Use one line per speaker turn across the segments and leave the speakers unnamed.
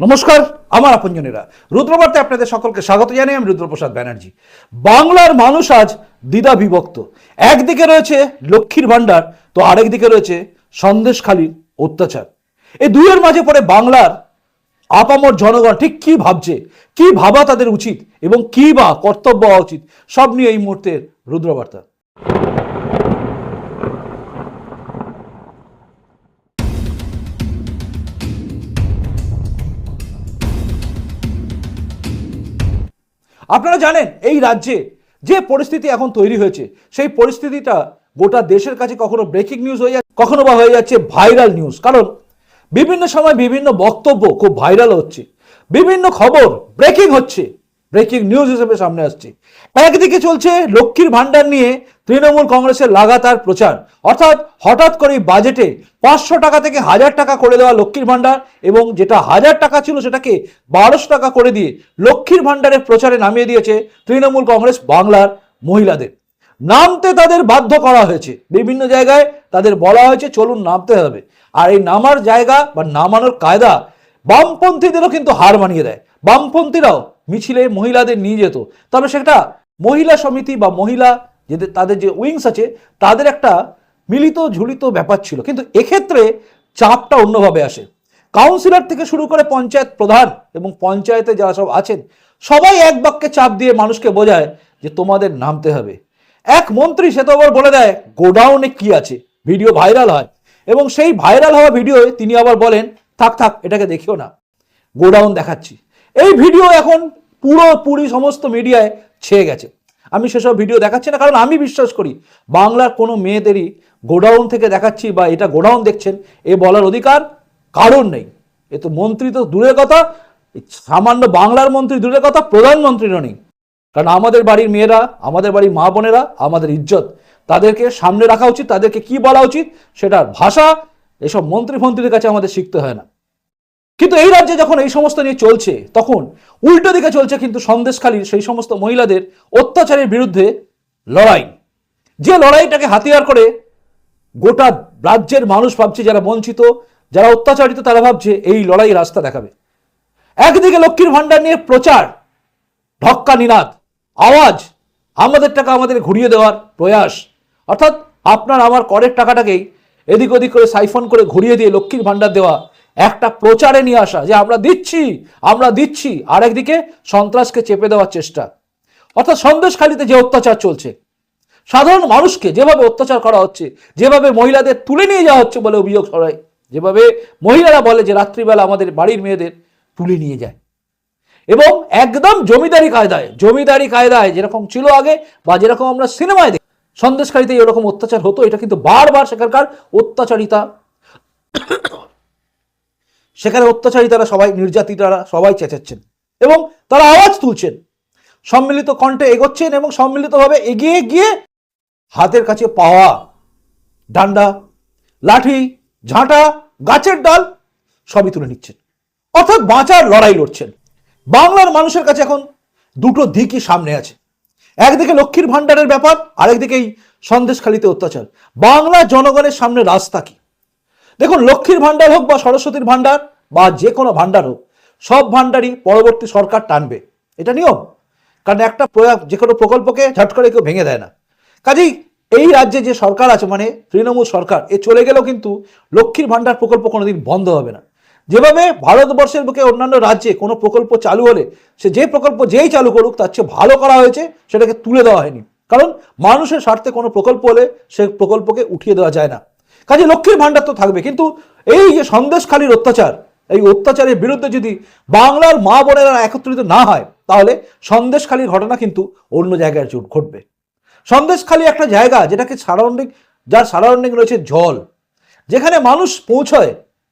নমস্কার, আমার আপনজনেরা। রুদ্রবার্তে আপনাদের সকলকে স্বাগত জানাই, আমি রুদ্রপ্রসাদ ব্যানার্জি। বাংলার মানুষ আজ দ্বিধা বিভক্ত। একদিকে রয়েছে লক্ষ্মীর ভাণ্ডার, তো আরেক দিকে রয়েছে সন্দেশখালীর অত্যাচার। এই দুইয়ের মাঝে পড়ে বাংলার আপামর জনগণ ঠিক কি ভাবছে, কি ভাবা তাদের উচিত এবং কি বা কর্তব্য হওয়া উচিত, সব নিয়ে এই মুহূর্তের রুদ্রবার্তা। আপনারা জানেন এই রাজ্যে যে পরিস্থিতি এখন তৈরি হয়েছে, সেই পরিস্থিতিটা গোটা দেশের কাছে কখনো ব্রেকিং নিউজ হয়ে যাচ্ছে, কখনো বা হয়ে যাচ্ছে ভাইরাল নিউজ কারণ বিভিন্ন সময় বিভিন্ন বক্তব্য খুব ভাইরাল হচ্ছে, বিভিন্ন খবর ব্রেকিং হচ্ছে ব্রেকিং নিউজ হিসেবে সামনে আসছে। একদিকে চলছে লক্ষ্মীর ভাণ্ডার নিয়ে তৃণমূল কংগ্রেসের লাগাতার প্রচার। অর্থাৎ হঠাৎ করে বাজেটে পাঁচশো টাকা থেকে হাজার টাকা করে দেওয়া লক্ষ্মীর ভাণ্ডার এবং যেটা হাজার টাকা ছিল সেটাকে বারোশো টাকা করে দিয়ে লক্ষ্মীর ভাণ্ডারের প্রচারে নামিয়ে দিয়েছে তৃণমূল কংগ্রেস বাংলার মহিলাদের। নামতে তাদের বাধ্য করা হয়েছে। বিভিন্ন জায়গায় তাদের বলা হয়েছে, চলুন নামতে হবে। আর এই নামার জায়গা বা নামানোর কায়দা বামপন্থীদেরও কিন্তু হার মানিয়ে দেয়। বামপন্থীরাও মিছিলে মহিলাদের নিয়ে যেত। তবে সেটা মহিলা সমিতি বা মহিলা যেদের তাদের যে উইংস আছে, তাদের একটা মিলিত ঝুলিত ব্যাপার ছিল। কিন্তু এক্ষেত্রে চাপটা অন্যভাবে আসে। কাউন্সিলর থেকে শুরু করে পঞ্চায়েত প্রধান এবং পঞ্চায়েতে যারা সব আছেন, সবাই এক বাক্যে চাপ দিয়ে মানুষকে বোঝায় যে তোমাদের নামতে হবে। এক মন্ত্রী সে তো আবার বলে দেয় গোডাউনে কি আছে? ভিডিও ভাইরাল হয়। এবং সেই ভাইরাল হওয়া ভিডিওয়ে তিনি আবার বলেন, থাক থাক, এটাকে দেখিও না। গোডাউন দেখাচ্ছি। এই ভিডিও এখন পুরোপুরি সমস্ত মিডিয়ায় ছেয়ে গেছে। আমি সেসব ভিডিও দেখাচ্ছি না, কারণ আমি বিশ্বাস করি বাংলার কোনো মেয়েদেরই গোডাউন থেকে দেখাচ্ছি বা এটা গোডাউন দেখছেন, এ বলার অধিকার কারণ নেই। এ তো মন্ত্রী তো দূরের কথা সামান্য বাংলার মন্ত্রী দূরের কথা, প্রধানমন্ত্রীরও নেই। কারণ আমাদের বাড়ির মেয়েরা, আমাদের বাড়ির মা বোনেরা, আমাদের ইজ্জত, তাদেরকে সামনে রাখা উচিত, তাদেরকে কি বলা উচিত, সেটার ভাষা এসব মন্ত্রী ফন্ত্রীদের কাছে আমাদের শিখতে হয় না। কিন্তু এই রাজ্যে যখন এই সমস্ত নিয়ে চলছে, তখন উল্টো দিকে চলছে কিন্তু সন্দেশখালীর সেই সমস্ত মহিলাদের অত্যাচারের বিরুদ্ধে লড়াই। যে লড়াইটাকে হাতিয়ার করে গোটা রাজ্যের মানুষ ভাবছে, যারা বঞ্চিত, যারা অত্যাচারিত, তারা ভাবছে এই লড়াই রাস্তা দেখাবে। একদিকে লক্ষ্মীর ভাণ্ডার নিয়ে প্রচার, ঢক্কা নিনাদ, আওয়াজ, আমাদের টাকা আমাদের ঘুরিয়ে দেওয়ার প্রয়াস। অর্থাৎ আপনার, আমার করের টাকাটাকেই এদিক ওদিক করে সাইফন করে ঘুরিয়ে দিয়ে লক্ষ্মীর ভাণ্ডার দেওয়া একটা প্রচারে নিয়ে আসা যে আমরা দিচ্ছি আমরা দিচ্ছি। আর একদিকে সন্ত্রাসকে চেপে দেওয়ার চেষ্টা। অর্থাৎ সন্দেশখালিতে যে অত্যাচার চলছে, সাধারণ মানুষকে যেভাবে অত্যাচার করা হচ্ছে, যেভাবে মহিলাদের তুলে নিয়ে যাওয়া হচ্ছে বলে অভিযোগ ছড়ায়, যেভাবে মহিলারা বলে যে রাত্রিবেলা আমাদের বাড়ির মেয়েদের তুলে নিয়ে যায়। এবং একদম জমিদারি কায়দায় জমিদারি কায়দায় যেরকম ছিল আগে বা যেরকম আমরা সিনেমায় দেখি সন্দেশকারীতে এরকম অত্যাচার হতো। এটা কিন্তু বারবার সেখানকার অত্যাচারিতা। সেখানে অত্যাচারিতারা সবাই নির্যাতিতারা সবাই চেঁচাচ্ছেন এবং তারা আওয়াজ তুলছেন। সম্মিলিত কণ্ঠে এগোচ্ছেন এবং সম্মিলিতভাবে এগিয়ে গিয়ে হাতের কাছে পাওয়া ডান্ডা, লাঠি, ঝাঁটা, গাছের ডাল সবই তুলে নিচ্ছেন। অর্থাৎ বাঁচার লড়াই লড়ছেন। বাংলার মানুষের কাছে এখন দুটো দিকই সামনে আছে। একদিকে লক্ষ্মীর ভাণ্ডারের ব্যাপার, আরেকদিকে এই সন্দেশখালিতে অত্যাচার। বাংলা জনগণের সামনে রাস্তা কি? দেখুন, লক্ষ্মীর ভাণ্ডার হোক বা সরস্বতীর ভাণ্ডার বা যে কোনো ভাণ্ডার হোক, সব ভাণ্ডারই পরবর্তী সরকার টানবে। এটা নিয়ম। কারণ একটা যে কোনো প্রকল্পকে ঝট করে কেউ ভেঙে দেয় না। কাজেই এই রাজ্যে যে সরকার আছে মানে তৃণমূল সরকার, এ চলে গেলেও কিন্তু লক্ষ্মীর ভাণ্ডার প্রকল্প কোনোদিন বন্ধ হবে না। যেভাবে ভারতবর্ষের বুকে অন্যান্য রাজ্যে কোনো প্রকল্প চালু হলে, সে যে প্রকল্প যেই চালু করুক, তার চেয়ে ভালো করা হয়েছে, সেটাকে তুলে দেওয়া হয়নি। কারণ মানুষের স্বার্থে কোনো প্রকল্প হলে সে প্রকল্পকে উঠিয়ে দেওয়া যায় না। কাজে লক্ষ্মীর ভাণ্ডার তো থাকবে। কিন্তু এই যে সন্দেশখালীর অত্যাচার, এই অত্যাচারের বিরুদ্ধে যদি বাংলার মা বোনেরা একত্রিত না হয়, তাহলে সন্দেশখালীর ঘটনা কিন্তু অন্য জায়গায় জুট ঘটবে। সন্দেশখালী একটা জায়গা যেটাকে সারাউন্ডিং যার সারাউন্ডিং রয়েছে জল। যেখানে মানুষ পৌঁছয়,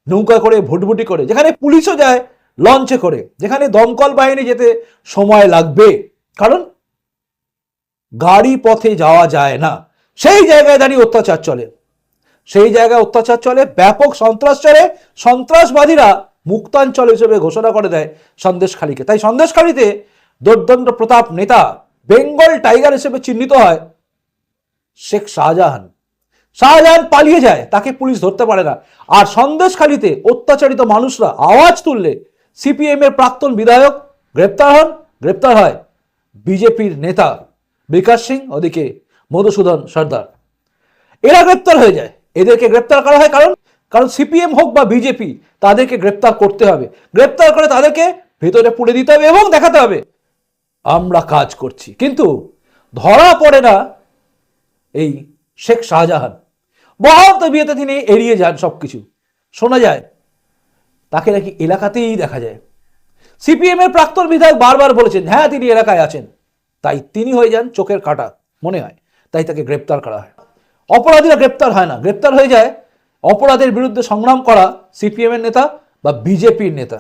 নৌকা করে, ভুটভুটি করে, যেখানে পুলিশও যায়, লঞ্চে করে, যেখানে দমকল বাহিনী যেতে সময় লাগবে। কারণ গাড়ি পথে যাওয়া যায় না। সেই জায়গায় দাঁড়িয়ে অত্যাচার চলে। সেই জায়গায় অত্যাচার চলে, ব্যাপক সন্ত্রাস চলে, সন্ত্রাসবাদীরা মুক্তাঞ্চল হিসেবে ঘোষণা করে দেয় সন্দেশখালীকে। তাই সন্দেশখালীতে দুর্দণ্ড প্রতাপ নেতা, বেঙ্গল টাইগার হিসেবে চিহ্নিত হয় শেখ শাহজাহান। শাহজাহান পালিয়ে যায়, তাকে পুলিশ ধরতে পারে না। আর সন্দেশখালীতে অত্যাচারিত মানুষরা আওয়াজ তুললে সিপিএম এর প্রাক্তন বিধায়ক গ্রেপ্তার হন, গ্রেপ্তার হয় বিজেপির নেতা বিকাশ সিং, ওদিকে মধুসূদন সর্দার। এরা গ্রেপ্তার হয়ে যায়। এদেরকে গ্রেপ্তার করা হয় কারণ কারণ সিপিএম হোক বা বিজেপি, তাদেরকে গ্রেপ্তার করতে হবে। গ্রেপ্তার করে তাদেরকে ভেতরে পুড়ে দিতে হবে এবং দেখাতে হবে। আমরা কাজ করছি। কিন্তু ধরা পড়ে না এই শেখ শাহজাহান। বহুত বিয়েতে তিনি এড়িয়ে যান সব কিছু শোনা যায়, তাকে নাকি এলাকাতেই দেখা যায়। সিপিএম এর প্রাক্তন বিধায়ক বারবার বলেছেন হ্যাঁ তিনি এলাকায় আছেন। তাই তিনি হয়ে যান চোখের কাটা, মনে হয়। তাই তাকে গ্রেপ্তার করা হয়। অপরাধীরা গ্রেপ্তার হয় না। গ্রেপ্তার হয়ে যায় অপরাধের বিরুদ্ধে সংগ্রাম করা সিপিএম এর নেতা বা বিজেপির নেতা।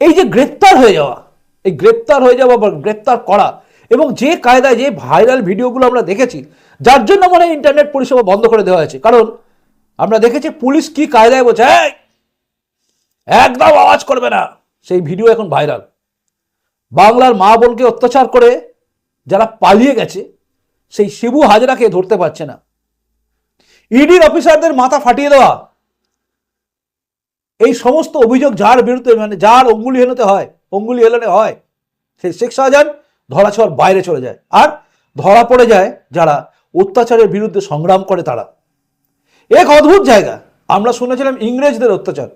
এই যে গ্রেপ্তার হয়ে যাওয়া, এই গ্রেপ্তার হয়ে যাওয়া বা গ্রেপ্তার করা এবং যে কায়দায় যে ভাইরাল ভিডিওগুলো আমরা দেখেছি, যার জন্য মনে ইন্টারনেট পরিষেবা বন্ধ করে দেওয়া হয়েছে। কারণ আমরা দেখেছি পুলিশ কি কায়দায় বলছে একদম আওয়াজ করবে না। সেই ভিডিও এখন ভাইরাল। বাংলার মা বোনকে অত্যাচার করে যারা পালিয়ে গেছে সেই শিবু হাজরাকে ধরতে পারছে না। ইডির অফিসারদের মাথা ফাটিয়ে দেওয়া। এই সমস্ত অভিযোগ যার বিরুদ্ধে মানে যার অঙ্গুলি হেলতে হয়, অঙ্গুলি হেলনে হয়, সেই শেখ শাহজাহান ধরা ছোঁয়ার বাইরে চলে যায়। আর ধরা পড়ে যায় যারা অত্যাচারের বিরুদ্ধে সংগ্রাম করে তারা। এক অদ্ভুত জায়গা। আমরা শুনেছিলাম ইংরেজদের অত্যাচার।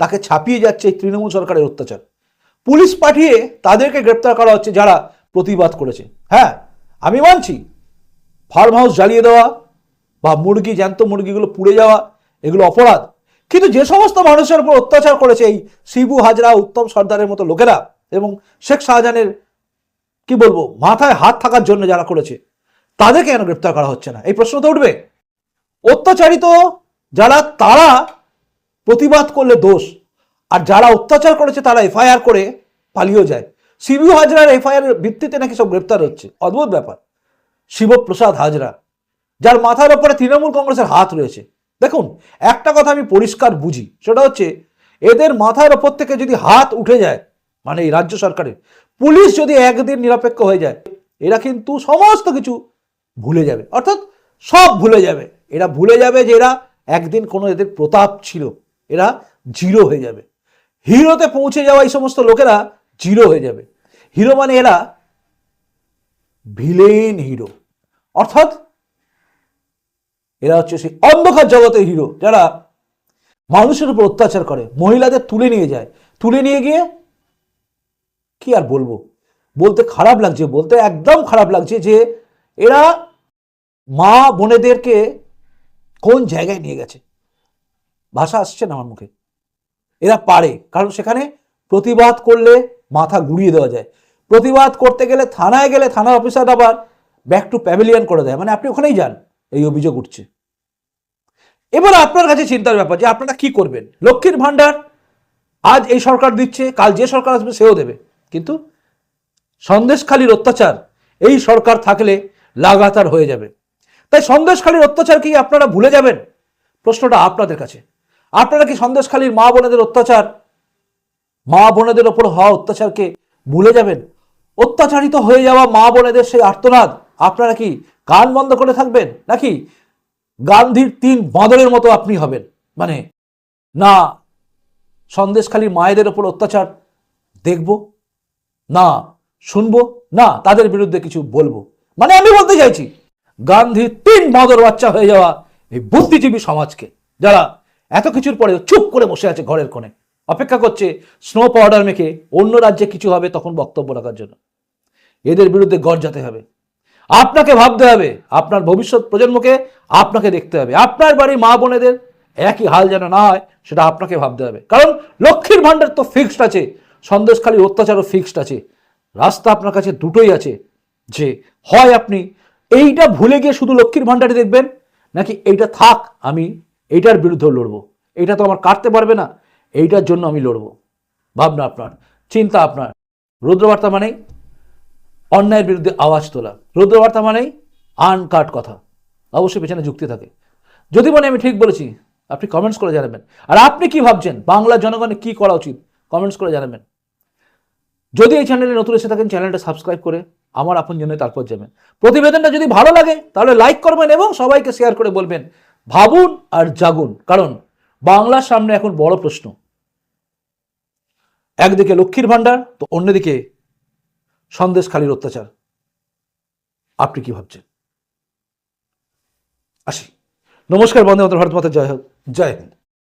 তাকে ছাপিয়ে যাচ্ছে এই তৃণমূল সরকারের অত্যাচার। পুলিশ পাঠিয়ে তাদেরকে গ্রেপ্তার করা হচ্ছে যারা প্রতিবাদ করেছে। হ্যাঁ আমি মানছি ফার্ম হাউস জ্বালিয়ে দেওয়া বা মুরগি, জ্যান্ত মুরগিগুলো পুড়ে যাওয়া, এগুলো অপরাধ। কিন্তু যে সমস্ত মানুষের উপর অত্যাচার করেছে এই শিবু, হাজরা, উত্তম সর্দারের মতো লোকেরা এবং শেখ শাহজাহানের, কি বলব, মাথায় হাত থাকার জন্য যারা করেছে তাদেরকে কেন গ্রেপ্তার করা হচ্ছে না? এই প্রশ্ন তো উঠবে। অত্যাচারিত যারা, তারা প্রতিবাদ করলে দোষ, আর যারা অত্যাচার করেছে তারা এফআইআর করে পালিয়েও যায়। শিবু, হাজরার এফআইআর ভিত্তিতে নাকি সব গ্রেপ্তার হচ্ছে? অদ্ভুত ব্যাপার। শিবপ্রসাদ হাজরা, যার মাথার ওপরে তৃণমূল কংগ্রেসের হাত রয়েছে। দেখুন, একটা কথা আমি পরিষ্কার বুঝি, সেটা হচ্ছে এদের মাথার ওপর থেকে যদি হাত উঠে যায় মানে এই রাজ্য সরকারের, পুলিশ যদি একদিন নিরপেক্ষ হয়ে যায়, এরা কিন্তু সমস্ত কিছু ভুলে যাবে। অর্থাৎ সব ভুলে যাবে। এরা ভুলে যাবে যে এরা একদিন কোনো এদের প্রতাপ ছিল, এরা জিরো হয়ে যাবে। হিরোতে পৌঁছে যাওয়া এই সমস্ত লোকেরা জিরো হয়ে যাবে। হিরো মানে এরা ভিলেন হিরো। অর্থাৎ এরা হচ্ছে সেই অন্ধকার জগতের হিরো, যারা মানুষের উপর অত্যাচার করে, মহিলাদের তুলে নিয়ে যায়। তুলে নিয়ে গিয়ে কি আর বলব? বলতে খারাপ লাগছে, বলতে একদম খারাপ লাগছে যে এরা মা বোনেদেরকে কোন জায়গায় নিয়ে গেছে? ভাষা আসছে না আমার মুখে। এরা পারে, কারণ সেখানে প্রতিবাদ করলে মাথা ঘুরিয়ে দেওয়া যায়। প্রতিবাদ করতে গেলে থানায় গেলে থানা অফিসার আবার ব্যাক টু প্যাভিলিয়ন করে দেয়। মানে আপনি ওখানেই যান, এই অভিযোগ উঠছে। এবার আপনার কাছে চিন্তার ব্যাপার যে আপনারা কি করবেন? লক্ষ্মীর ভাণ্ডার আজ এই সরকার দিচ্ছে, কাল যে সরকার আসবে সেও দেবে। কিন্তু সন্দেশখালীর অত্যাচার, এই সরকার থাকলে লাগাতার হয়ে যাবে। তাই সন্দেশখালীর অত্যাচার কি আপনারা ভুলে যাবেন? প্রশ্নটা আপনাদের কাছে। আপনারা কি সন্দেশখালীর মা বোনেদের অত্যাচার, মা বোনেদের ওপর হওয়া অত্যাচারকে ভুলে যাবেন? অত্যাচারিত হয়ে যাওয়া মা বোনেদের সেই আর্তনাদ আপনারা কি কান বন্ধ করে থাকবেন? নাকি গান্ধীর তিন বাঁদরের মতো আপনি হবেন? মানে না সন্দেশখালীর মায়েদের ওপর অত্যাচার দেখব, না, শুনব, না, তাদের বিরুদ্ধে কিছু বলব। মানে আমি বলতে চাইছি, গান্ধীর তিন বাঁদর বাচ্চা হয়ে যাওয়া এই বুদ্ধিজীবী সমাজকে, যারা এত কিছুর পরে চুপ করে বসে আছে ঘরের কোণে, অপেক্ষা করছে স্নো পাউডার মেখে অন্য রাজ্যে কিছু হবে তখন বক্তব্য রাখার জন্য। এদের বিরুদ্ধে গর্জাতে হবে। আপনাকে ভাবতে হবে, আপনার ভবিষ্যৎ প্রজন্মকে আপনাকে দেখতে হবে। আপনার বাড়ি মা বোনেদের একই হাল যেন না হয়, সেটা আপনাকে ভাবতে হবে। কারণ লক্ষ্মীর ভাণ্ডার তো ফিক্সড আছে সন্দেশখালী অত্যাচারও ফিক্সড আছে। রাস্তা আপনার কাছে দুটোই আছে যে, হয় আপনি এইটা ভুলে গিয়ে শুধু লক্ষ্মীর ভাণ্ডারই দেখবেন, নাকি এইটা থাক আমি এইটার বিরুদ্ধেও লড়বো। এইটা তো আমার কাটতে পারবে না, এইটার জন্য আমি লড়বো। ভাবনা আপনার, চিন্তা আপনার। রুদ্রবার্তা মানেই অন্যায়ের বিরুদ্ধে আওয়াজ তোলা। রুদ্রবার্তা মানেই আনকাট কথা। অবশ্যই পেছনে যুক্তি থাকে। যদি মনে আমি ঠিক বলেছি, আপনি কমেন্টস করে জানাবেন। আর আপনি কি ভাবছেন? বাংলা জনগণের কি করা উচিত? কমেন্টস করে জানাবেন। যদি এই চ্যানেলে নতুন এসে থাকেন চ্যানেলটা সাবস্ক্রাইব করে আমার আপন জন্য তারপর যাবেন। প্রতিবেদনটা যদি ভালো লাগে, তাহলে লাইক করবেন এবং সবাইকে শেয়ার করে বলবেন, ভাবুন আর জাগুন। কারণ বাংলার সামনে এখন বড় প্রশ্ন। একদিকে লক্ষ্মীর ভাণ্ডার, তো অন্যদিকে সন্দেশখালীর অত্যাচার। আপনি কি ভাবছেন? আসি। নমস্কার, বন্দে মাতরম, ভারত মাতা, জয় হোক। জয় হিন্দ।